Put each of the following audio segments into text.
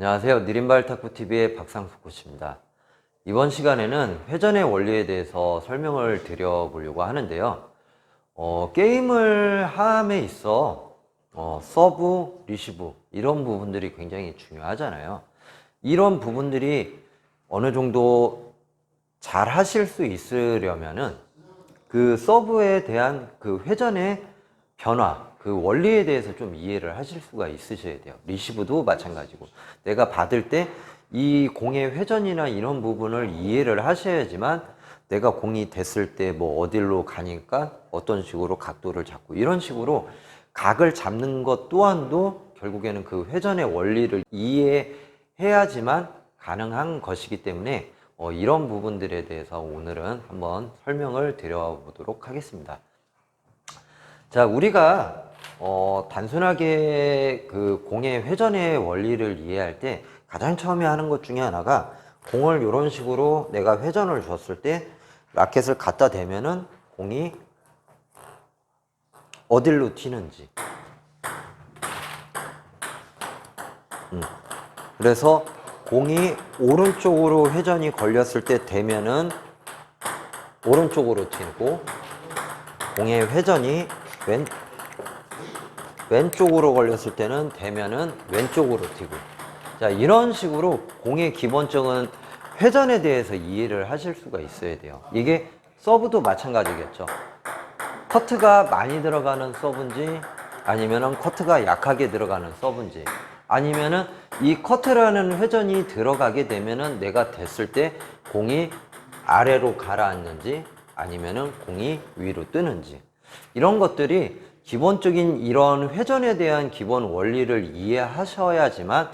안녕하세요. 느린발 탁구TV의 박상숙 코치입니다. 이번 시간에는 회전의 원리에 대해서 설명을 드려보려고 하는데요. 어, 게임을 함에 있어 어, 서브, 리시브 이런 부분들이 굉장히 중요하잖아요. 이런 부분들이 어느 정도 잘 하실 수 있으려면은 그 서브에 대한 그 회전의 변화, 그 원리에 대해서 좀 이해를 하실 수가 있으셔야 돼요. 리시브도 마찬가지고. 내가 받을 때 이 공의 회전이나 이런 부분을 이해를 하셔야지만 내가 공이 됐을 때 뭐 어디로 가니까 어떤 식으로 각도를 잡고 이런 식으로 각을 잡는 것 또한도 결국에는 그 회전의 원리를 이해해야지만 가능한 것이기 때문에 어, 이런 부분들에 대해서 오늘은 한번 설명을 드려보도록 하겠습니다. 자, 우리가 어, 단순하게 그 공의 회전의 원리를 이해할 때 가장 처음에 하는 것 중에 하나가 공을 이런 식으로 내가 회전을 줬을 때 라켓을 갖다 대면은 공이 어딜로 튀는지. 음. 그래서 공이 오른쪽으로 회전이 걸렸을 때 대면은 오른쪽으로 튀고 공의 회전이 왼 왼쪽으로 걸렸을 때는 대면은 왼쪽으로 튀고. 자 이런 식으로 공의 기본적인 회전에 대해서 이해를 하실 수가 있어야 돼요. 이게 서브도 마찬가지겠죠. 커트가 많이 들어가는 서브인지 아니면은 커트가 약하게 들어가는 서브인지 아니면은 이 커트라는 회전이 들어가게 되면은 내가 됐을 때 공이 아래로 가라앉는지 아니면은 공이 위로 뜨는지 이런 것들이 기본적인 이런 회전에 대한 기본 원리를 이해하셔야지만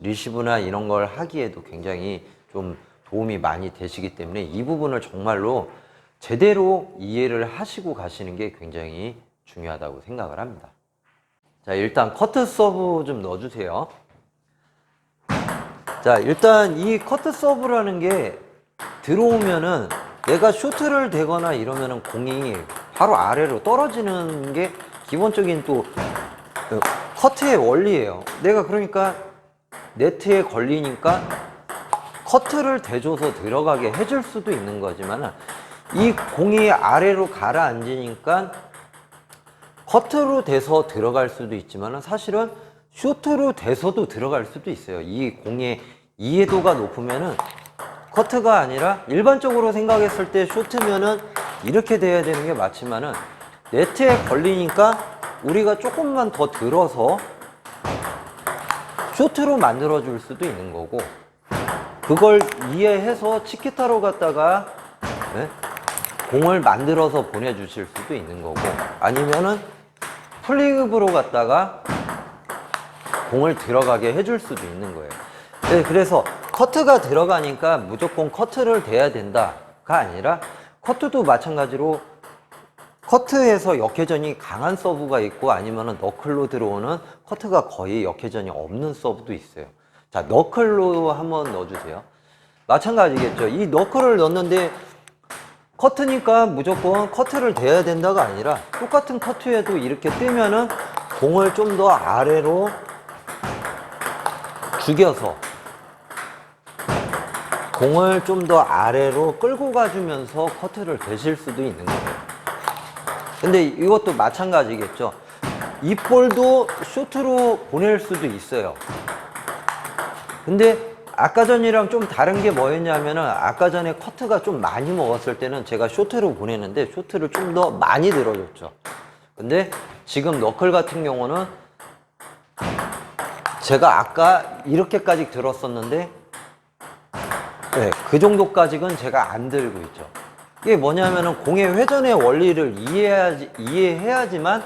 리시브나 이런 걸 하기에도 굉장히 좀 도움이 많이 되시기 때문에 이 부분을 정말로 제대로 이해를 하시고 가시는 게 굉장히 중요하다고 생각을 합니다. 자, 일단 커트 서브 좀 넣어주세요. 자, 일단 이 커트 서브라는 게 들어오면은 내가 쇼트를 대거나 이러면은 공이 바로 아래로 떨어지는 게 기본적인 또 어, 커트의 원리예요. 내가 그러니까 네트에 걸리니까 커트를 대줘서 들어가게 해줄 수도 있는 거지만 이 공이 아래로 가라앉으니까 커트로 돼서 들어갈 수도 있지만 사실은 쇼트로 돼서도 들어갈 수도 있어요. 이 공의 이해도가 높으면은 커트가 아니라 일반적으로 생각했을 때 쇼트면은 이렇게 돼야 되는 게 맞지만은 네트에 걸리니까 우리가 조금만 더 들어서 쇼트로 만들어 줄 수도 있는 거고 그걸 이해해서 치키타로 갔다가 네? 공을 만들어서 보내주실 수도 있는 거고 아니면은 플리그로 갔다가 공을 들어가게 해줄 수도 있는 거예요. 네, 그래서 커트가 들어가니까 무조건 커트를 대야 된다가 아니라 커트도 마찬가지로 커트에서 역회전이 강한 서브가 있고 아니면은 너클로 들어오는 커트가 거의 역회전이 없는 서브도 있어요. 자, 너클로 한번 넣어주세요. 마찬가지겠죠. 이 너클을 넣는데 커트니까 무조건 커트를 대야 된다가 아니라 똑같은 커트에도 이렇게 뜨면은 공을 좀 더 아래로 죽여서 공을 좀 더 아래로 끌고 가주면서 커트를 대실 수도 있는 거예요. 근데 이것도 마찬가지겠죠. 이 볼도 쇼트로 보낼 수도 있어요. 근데 아까 전이랑 좀 다른 게 뭐였냐면은 아까 전에 커트가 좀 많이 먹었을 때는 제가 쇼트로 보내는데 쇼트를 좀 더 많이 들어줬죠. 근데 지금 너클 같은 경우는 제가 아까 이렇게까지 들었었는데 네, 그 정도까지는 제가 안 들고 있죠. 이게 뭐냐면은 공의 회전의 원리를 이해해야지, 이해해야지만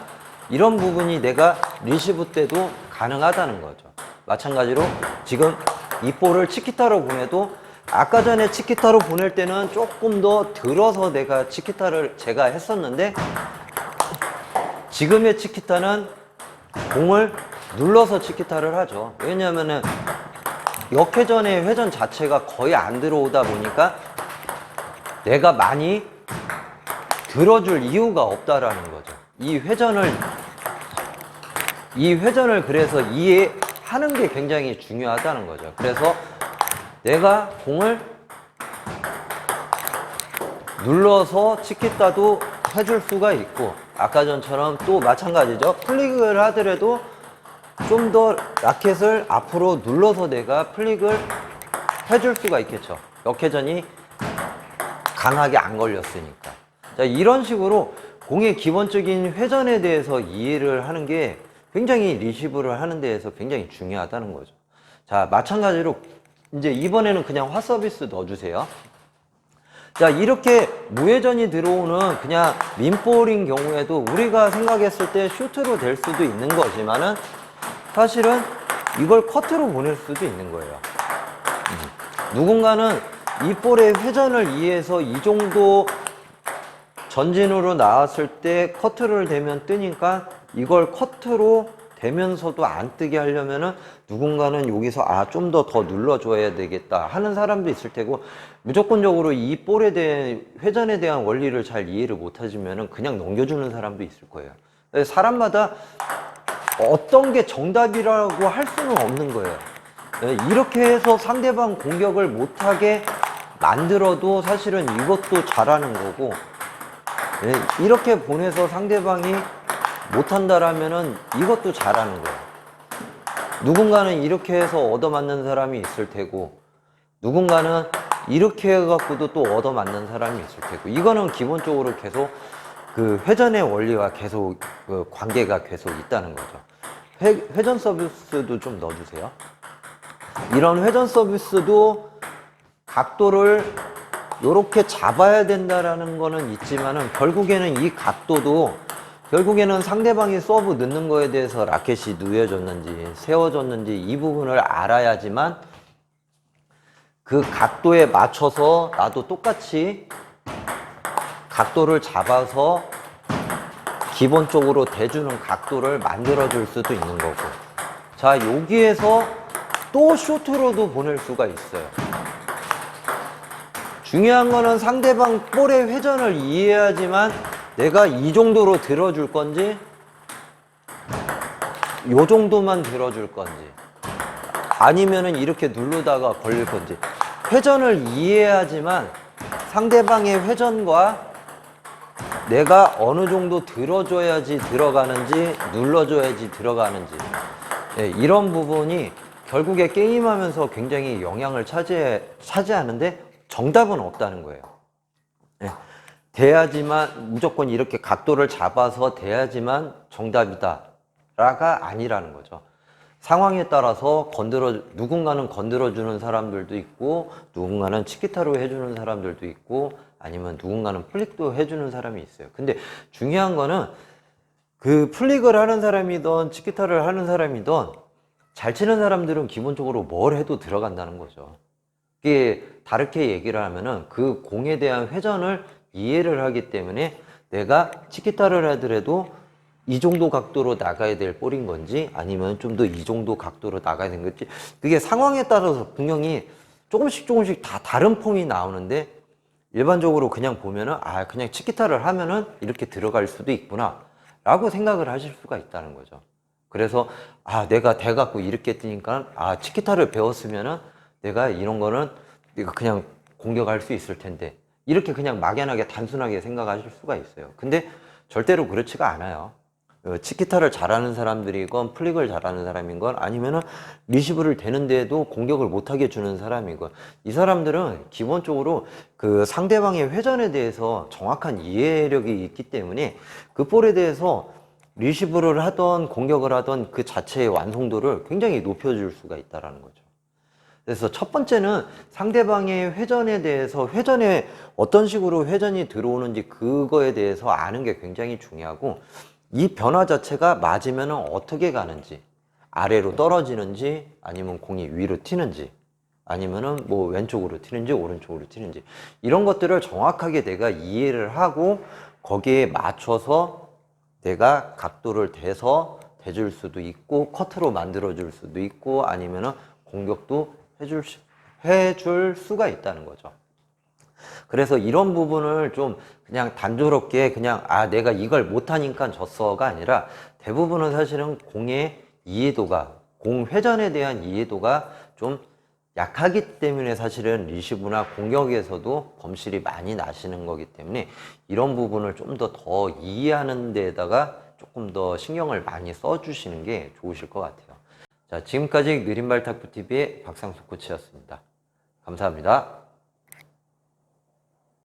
이런 부분이 내가 리시브 때도 가능하다는 거죠. 마찬가지로 지금 이 볼을 치키타로 보내도 아까 전에 치키타로 보낼 때는 조금 더 들어서 내가 치키타를 제가 했었는데 지금의 치키타는 공을 눌러서 치키타를 하죠. 왜냐면은 역회전의 회전 자체가 거의 안 들어오다 보니까 내가 많이 들어줄 이유가 없다라는 거죠. 이 회전을 이 회전을 그래서 이해 하는 게 굉장히 중요하다는 거죠. 그래서 내가 공을 눌러서 치키타도 해줄 수가 있고 아까 전처럼 또 마찬가지죠. 플릭을 하더라도 좀 더 라켓을 앞으로 눌러서 내가 플릭을 해줄 수가 있겠죠. 역회전이 강하게 안 걸렸으니까. 자, 이런 식으로 공의 기본적인 회전에 대해서 이해를 하는 게 굉장히 리시브를 하는 데에서 굉장히 중요하다는 거죠. 자, 마찬가지로 이제 이번에는 그냥 화 서비스 넣어주세요. 자, 이렇게 무회전이 들어오는 그냥 민볼인 경우에도 우리가 생각했을 때 슈트로 될 수도 있는 거지만은 사실은 이걸 커트로 보낼 수도 있는 거예요. 음. 누군가는 이 볼의 회전을 이해해서 이 정도 전진으로 나왔을 때 커트를 대면 뜨니까 이걸 커트로 되면서도 안 뜨게 하려면은 누군가는 여기서 아 좀 더 더 눌러줘야 되겠다 하는 사람도 있을 테고 무조건적으로 이 볼에 대한 회전에 대한 원리를 잘 이해를 못 하시면은 그냥 넘겨주는 사람도 있을 거예요. 사람마다 어떤 게 정답이라고 할 수는 없는 거예요. 네, 이렇게 해서 상대방 공격을 못하게 만들어도 사실은 이것도 잘하는 거고 네, 이렇게 보내서 상대방이 못한다라면은 이것도 잘하는 거예요. 누군가는 이렇게 해서 얻어맞는 사람이 있을 테고 누군가는 이렇게 해갖고도 또 얻어맞는 사람이 있을 테고 이거는 기본적으로 계속 그 회전의 원리와 계속 그 관계가 계속 있다는 거죠. 회, 회전 서비스도 좀 넣어주세요. 이런 회전 서비스도 각도를 이렇게 잡아야 된다라는 거는 있지만은 결국에는 이 각도도 결국에는 상대방이 서브 넣는 거에 대해서 라켓이 누워졌는지 세워졌는지 이 부분을 알아야지만 그 각도에 맞춰서 나도 똑같이 각도를 잡아서 기본적으로 대주는 각도를 만들어 줄 수도 있는 거고. 자 여기에서 또 쇼트로도 보낼 수가 있어요. 중요한 거는 상대방 볼의 회전을 이해해야지만 내가 이 정도로 들어줄 건지 요 정도만 들어줄 건지 아니면은 이렇게 누르다가 걸릴 건지. 회전을 이해해야지만 상대방의 회전과 내가 어느 정도 들어줘야지 들어가는지 눌러줘야지 들어가는지 예, 이런 부분이 결국에 게임하면서 굉장히 영향을 차지해, 차지하는데 정답은 없다는 거예요. 예, 돼야지만 무조건 이렇게 각도를 잡아서 돼야지만 정답이다. 라가 아니라는 거죠. 상황에 따라서 건드려 누군가는 건드려 주는 사람들도 있고 누군가는 치키타로 해주는 사람들도 있고 아니면 누군가는 플릭도 해주는 사람이 있어요. 근데 중요한 거는 그 플릭을 하는 사람이든 치키타를 하는 사람이든 잘 치는 사람들은 기본적으로 뭘 해도 들어간다는 거죠. 이게 다르게 얘기를 하면은 그 공에 대한 회전을 이해를 하기 때문에 내가 치키타를 하더라도 이 정도 각도로 나가야 될 볼인 건지 아니면 좀 더 이 정도 각도로 나가야 되는 건지 그게 상황에 따라서 분명히 조금씩 조금씩 다 다른 폼이 나오는데 일반적으로 그냥 보면은 아 그냥 치키타를 하면은 이렇게 들어갈 수도 있구나 라고 생각을 하실 수가 있다는 거죠. 그래서 아 내가 대 갖고 이렇게 뜨니까 아 치키타를 배웠으면은 내가 이런 거는 내가 그냥 공격할 수 있을 텐데 이렇게 그냥 막연하게 단순하게 생각하실 수가 있어요. 근데 절대로 그렇지가 않아요. 어, 치키타를 잘하는 사람들이건 플릭을 잘하는 사람인 건 아니면은 리시브를 되는데도 공격을 못하게 주는 사람인 건이 사람들은 기본적으로 그 상대방의 회전에 대해서 정확한 이해력이 있기 때문에 그 볼에 대해서 리시브를 하던 공격을 하던 그 자체의 완성도를 굉장히 높여줄 수가 있다라는 거죠. 그래서 첫 번째는 상대방의 회전에 대해서 회전에 어떤 식으로 회전이 들어오는지 그거에 대해서 아는 게 굉장히 중요하고 이 변화 자체가 맞으면 어떻게 가는지 아래로 떨어지는지 아니면 공이 위로 튀는지 아니면은 뭐 왼쪽으로 튀는지 오른쪽으로 튀는지 이런 것들을 정확하게 내가 이해를 하고 거기에 맞춰서 내가 각도를 대서 대줄 수도 있고 커트로 만들어 줄 수도 있고 아니면은 공격도 해줄 수- 해줄 수가 있다는 거죠. 그래서 이런 부분을 좀 그냥 단조롭게 그냥 아 내가 이걸 못하니까 졌어가 아니라 대부분은 사실은 공의 이해도가 공 회전에 대한 이해도가 좀 약하기 때문에 사실은 리시브나 공격에서도 범실이 많이 나시는 거기 때문에 이런 부분을 좀 더더 이해하는 데다가 조금 더 신경을 많이 써주시는 게 좋으실 것 같아요. 자, 지금까지 느린발 탁구TV의 박상수 코치였습니다. 감사합니다.